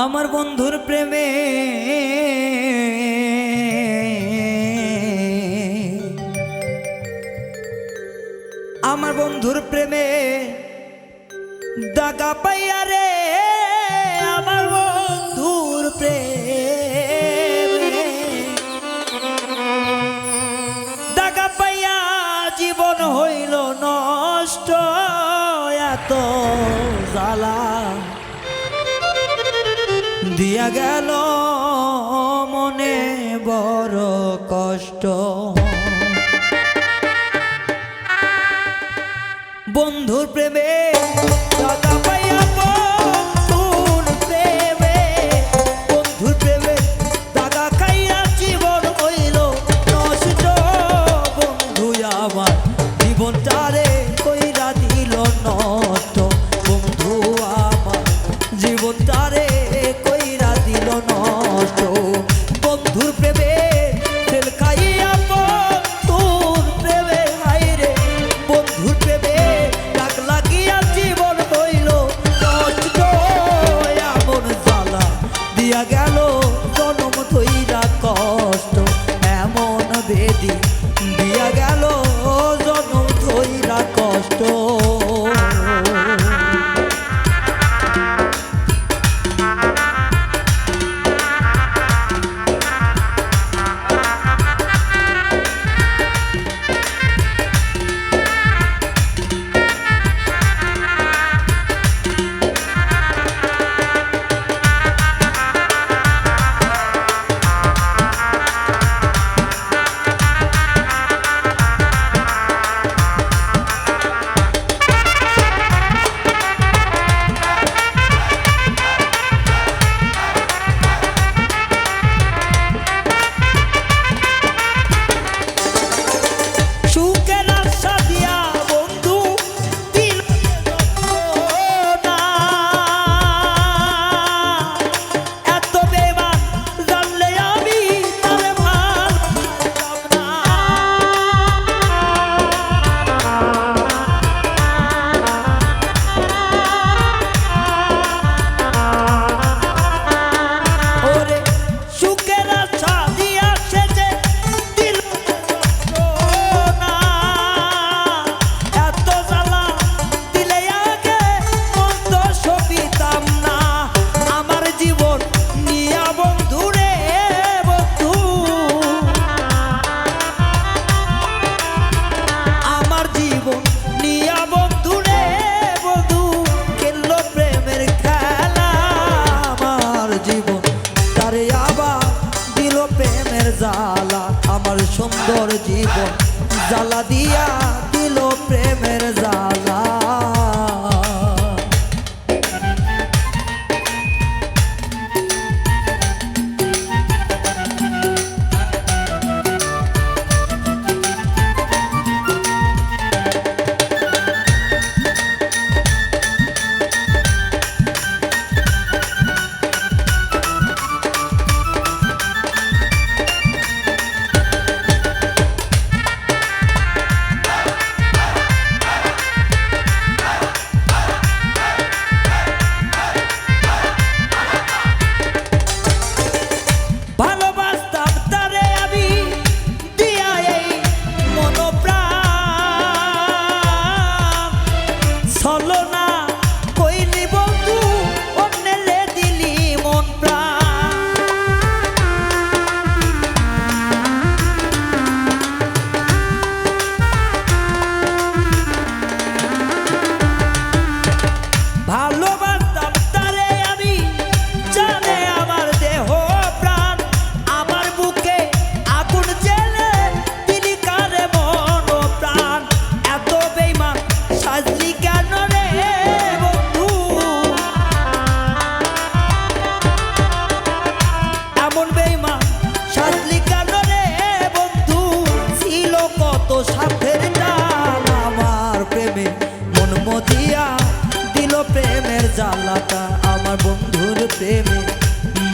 আমার বন্ধুর প্রেমে আমার বন্ধুর প্রেমে দাগা পাইয়া রে, আমার বন্ধুর প্রেমে দাগা পাইয়া জীবন হইল নষ্ট, এত জ্বালা। দিয়া গেল মনে বড় কষ্ট। বন্ধুর প্রেমে দাদা পাইয়া আমার সুন্দর জীবন জ্বালা দিয়া দিল প্রেমে।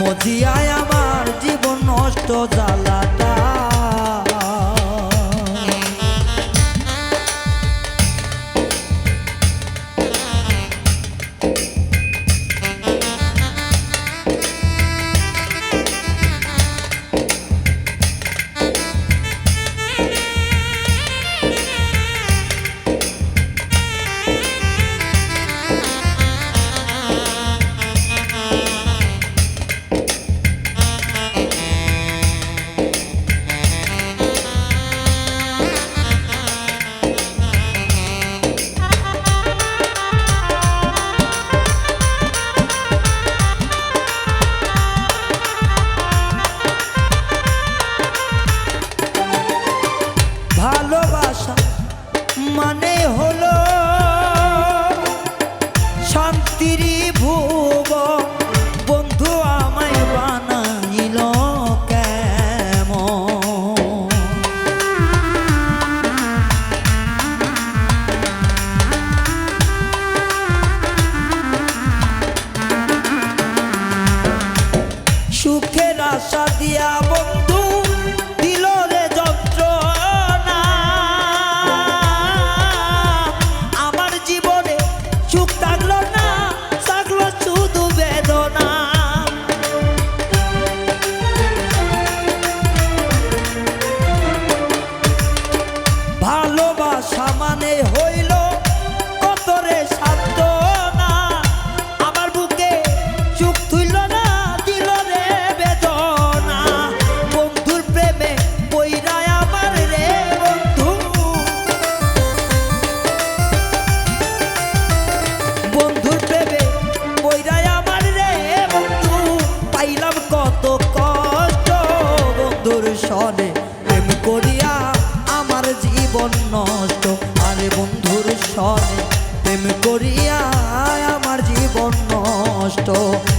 মজিয়ায় আমার জীবন নষ্ট জ্বালাটা। সুখের আশা দিয়া কষ্ট